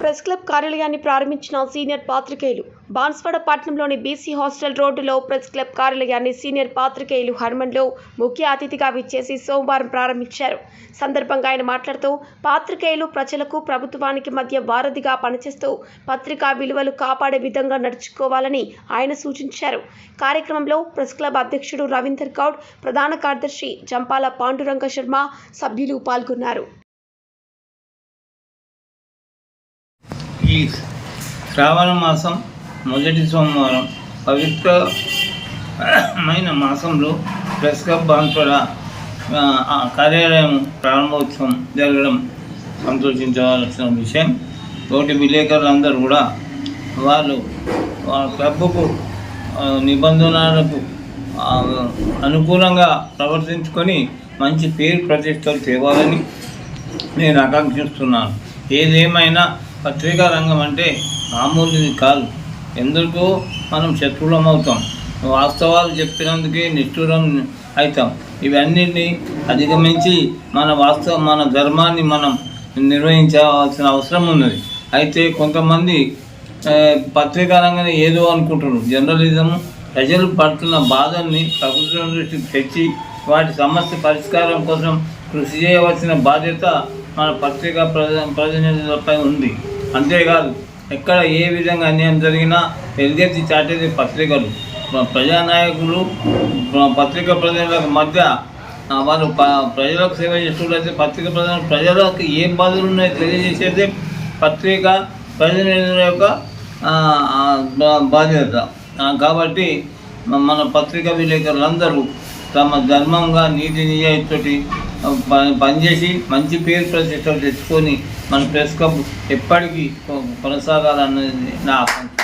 Press club కార్యాలయాన్ని ప్రారంభించిన senior పాత్రికేయులు. బాన్స్వాడ పట్టణంలోని బీసీ హాస్టల్ రోడ్డులో ప్రెస్ క్లబ్ కార్యాలయాన్ని సీనియర్ పాత్రికేయులు హర్మన్లో ముఖ్య అతిథిగా విచ్చేసి సోమవారం ప్రారంభించారు. సందర్భంగా ఆయన మాట్లాడుతూ పాత్రికేయులు ప్రజలకు ప్రభుత్వానికి మధ్య వారధిగా పనిచేస్తూ పత్రికా విలువలు కాపాడే విధంగా నడుచుకోవాలని ఆయన సూచించారు. కార్యక్రమంలో ప్రెస్ క్లబ్ అధ్యక్షుడు రవీందర్ గౌడ్ ప్రధాన కార్యదర్శి జంపాల పాండురంగ శర్మ సభ్యులు పాల్గొన్నారు. ఈ శ్రావణ మాసం మొదటి సోమవారం. పవిత్రమైన మాసంలో ప్రెస్ క్లబ్ బాన్స్వాడ కార్యాలయం ప్రారంభోత్సవం జరగడం సంతోషించవలసిన విషయం. తోటి విలేకరులందరూ కూడా వాళ్ళు క్లబ్కు నిబంధనలకు అనుకూలంగా ప్రవర్తించుకొని మంచి పేరు ప్రతిష్టలు తేవాలని నేను ఆకాంక్షిస్తున్నాను. ఏదేమైనా పత్రికా రంగం అంటే మామూలుది కాదు. ఎందుకు? మనం శత్రువులం అవుతాం. వాస్తవాలు చెప్పినందుకే నిష్ఠూరం అవుతాం ఇవన్నిటిని అధిగమించి మన వాస్తవ మన ధర్మాన్ని మనం నిర్వహించవలసిన అవసరం ఉన్నది. అయితే కొంతమంది పత్రికా రంగాన్ని ఏదో అనుకుంటున్నారు. జర్నలిజం ప్రజలు పడుతున్న బాధల్ని ప్రభుత్వం దృష్టికి తెచ్చి వాటి సమస్య పరిష్కారం కోసం కృషి చేయవలసిన బాధ్యత మన పత్రికా ప్రజ ప్రతినిధులపై ఉంది. అంతేకాదు ఎక్కడ ఏ విధంగా అన్యాయం జరిగినా ఎలుగెత్తి చాటేది పత్రికలు ప్రజానాయకులు పత్రిక పత్రికా ప్రజల మధ్య వారు ప్రజలకు సేవ చేస్తున్నట్లయితే పత్రిక ప్రజలు ప్రజలకు ఏ బాధలు ఉన్నాయో తెలియజేసేది పత్రిక ప్రజల యొక్క బా- బాధ్యత. కాబట్టి మన పత్రికా విలేకరులందరూ తమ ధర్మంగా నీతి నిజాయితీతోటి పనిచేసి మంచి పేరు ప్రతిష్టలు తెచ్చుకొని మన ప్రెస్ క్లబ్ ఎప్పటికీ కొనసాగాలన్నది నా ఆకాంక్ష.